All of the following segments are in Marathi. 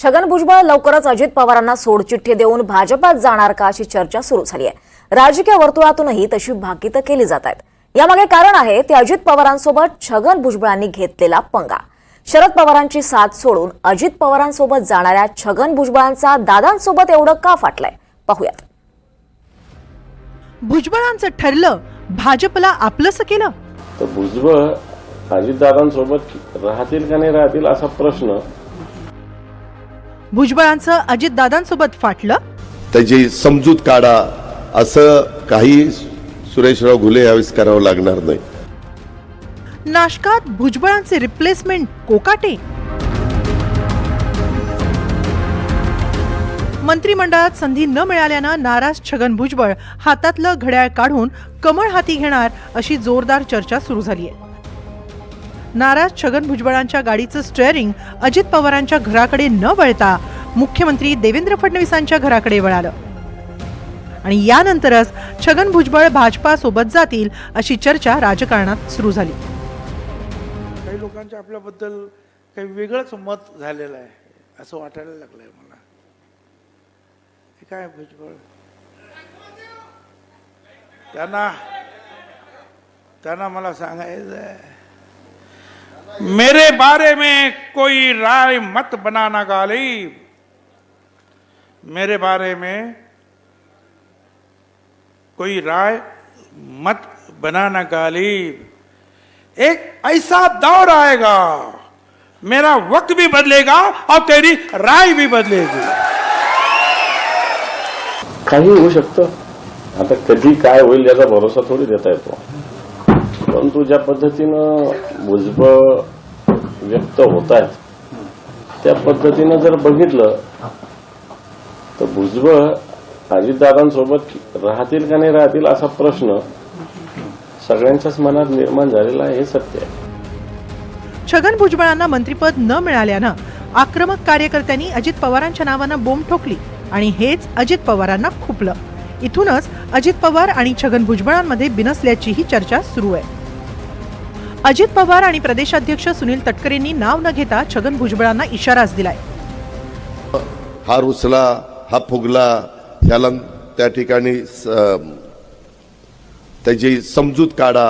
छगन भुजबळ लवकरच अजित पवारांना सोडचिठ्ठी देऊन भाजपात जाणार का अशी चर्चा सुरू झाली आहे. राजकीय वर्तुळातूनही तशी भाकीतं केली जात आहेत. यामागे कारण आहे ते अजित पवारांसोबत छगन भुजबळांनी घेतलेला पंगा. शरद पवारांची साथ सोडून अजित पवारांसोबत जाणाऱ्या छगन भुजबळांचा दादांसोबत एवढं का फाटलंय? पाहूयात. भुजबळांचं ठरलं भाजपला आपलंसं केलं? तर भुजबळ अजितदादांसोबत राहतील का नाही राहतील असा प्रश्न भुजबळांचं अजितदादांसोबत फाटलं? त्याची समजूत काढा. असं काही सुरेशराव घुले यावेळेस करावं लागणार नाही. नाशकात भुजबळांचे रिप्लेसमेंट कोकाटे. मंत्रिमंडळात संधी न मिळाल्यानं नाराज छगन भुजबळ हातातलं घड्याळ काढून कमळ हाती घेणार अशी जोरदार चर्चा सुरू झाली आहे नाराज छगन भुजबळांच्या गाडीचं स्टेअरिंग अजित पवारांच्या घराकडे न वळता मुख्यमंत्री देवेंद्र फडणवीसांच्या घराकडे वळालं. आणि यानंतरच छगन भुजबळ भाजपा सोबत जातील अशी चर्चा राजकारणात सुरू झाली. काही लोकांच्या आपल्याबद्दल काही वेगळंच मत झालेलं आहे असं वाटायला लागलंय मला. काय भुजबळ? त्यांना त्यांना मला सांगायचं आहे मेरे बारे में कोई राय मत बनाना गालिब मेरे बारे में कोई राय मत बनाना गालिब एक ऐसा दौर आएगा मेरा वक्त भी बदलेगा और तेरी राय भी बदलेगी। काही होऊ शकतं. आता कधी काय होईल याचा भरोसा थोडी देता येतो. परंतु ज्या पद्धतीनं भुजबळ व्यक्त होत आहेत. त्या पद्धतीनं जर बघितलं तर भुजबळ अजितदादांसोबत राहतील का नाही राहतील असा प्रश्न सगळ्यांच्याच मनात निर्माण झालेला आहे हे सत्य आहे. छगन भुजबळांना मंत्रिपद न मिळाल्यानं आक्रमक कार्यकर्त्यांनी अजित पवारांच्या नावानं बोंब ठोकली आणि हेच अजित पवारांना खुपलं. इथूनच अजित पवार आणि छगन भुजबळांमध्ये बिनसल्याचीही चर्चा सुरू आहे. अजित पवार आणि प्रदेशाध्यक्ष सुनील तटकरेंनी नाव न घेता छगन भुजबळांना इशाराच दिलाय. हा रुसला हा फुगला याला त्या ठिकाणी स- त्याची समजूत काढा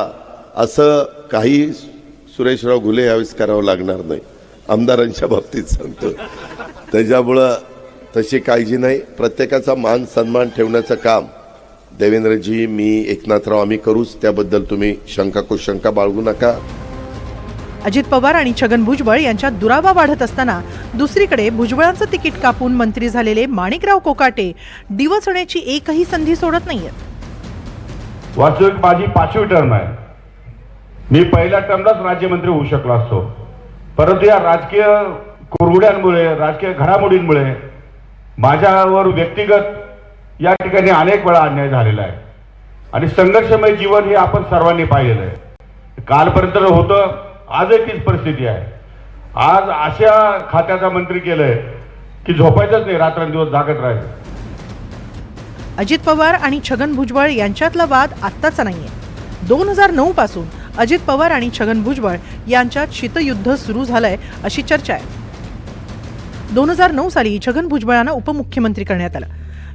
असं काही सुरेशराव घुले यावेळेस करावं लागणार नाही. आमदारांच्या बाबतीत सांगतो. त्याच्यामुळं तशी काळजी नाही. प्रत्येकाचा मान सन्मान ठेवण्याचं काम देवेंद्रजी मी एकनाथराव आम्ही करूच. त्याबद्दल तुम्ही शंका कुशंका बाळगू नका. अजित पवार आणि छगन भुजबळ यांच्यात दुरावा वाढत असताना दुसरीकडे भुजबळांचं तिकीट कापून मंत्री झालेले माणिकराव कोकाटे दिवसण्याची एकही संधी सोडत नाहीयेत. वास्तविक माझी पाचवी टर्म आहे. मी पहिल्या टर्मलाच राज्यमंत्री होऊ शकलो असतो. परंतु या राजकीय कुरगुड्यांमुळे राजकीय घडामोडींमुळे माझ्यावर व्यक्तिगत या ठिकाणी अनेक वेळा अन्याय झालेला आहे. आणि संघर्षमय जीवन हे आपण सर्वांनी पाहिलेलं आहे. कालपर्यंत होतं आजही तीच परिस्थिती आहे. आज अशा खात्याचा मंत्री केलंय की झोपायचंच नाही रात्रंदिवस जागत राहायचं अजित पवार आणि छगन भुजबळ यांच्यातला वाद आत्ताचा नाहीये. दोन हजार नऊ पासून अजित पवार आणि छगन भुजबळ यांच्यात शीतयुद्ध सुरू झालंय अशी चर्चा आहे. दोन हजार नऊ साली छगन भुजबळांना उपमुख्यमंत्री करण्यात आलं.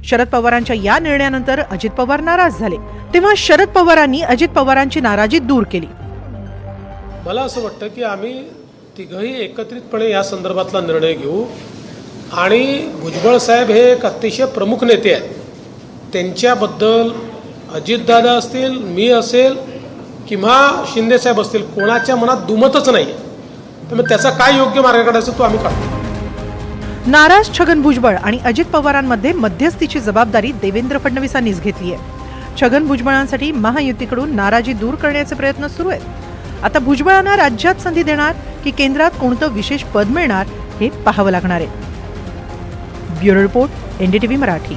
शरद पवारांच्या या निर्णयानंतर अजित पवार नाराज झाले. तेव्हा शरद पवारांनी अजित पवारांची नाराजी दूर केली. मला असं वाटतं की आम्ही तिघंही एकत्रितपणे या संदर्भातला निर्णय घेऊ. आणि भुजबळ साहेब हे एक अतिशय प्रमुख नेते आहेत. त्यांच्याबद्दल अजितदादा असतील मी असेल किंवा शिंदेसाहेब असतील कोणाच्या मनात दुमतच नाही आहे त्यामुळे त्याचा काय योग्य मार्ग काढायचा तो आम्ही काढतो. नाराज छगन भुजबळ आणि अजित पवारांमध्ये मध्यस्थीची जबाबदारी देवेंद्र फडणवीसांनीच घेतली आहे. छगन भुजबळांसाठी महायुतीकडून नाराजी दूर करण्याचे प्रयत्न सुरू आहेत. आता भुजबळांना राज्यात संधी देणार की केंद्रात कोणतं विशेष पद मिळणार हे पाहावं लागणार आहे. Bureau report NDTV Marathi.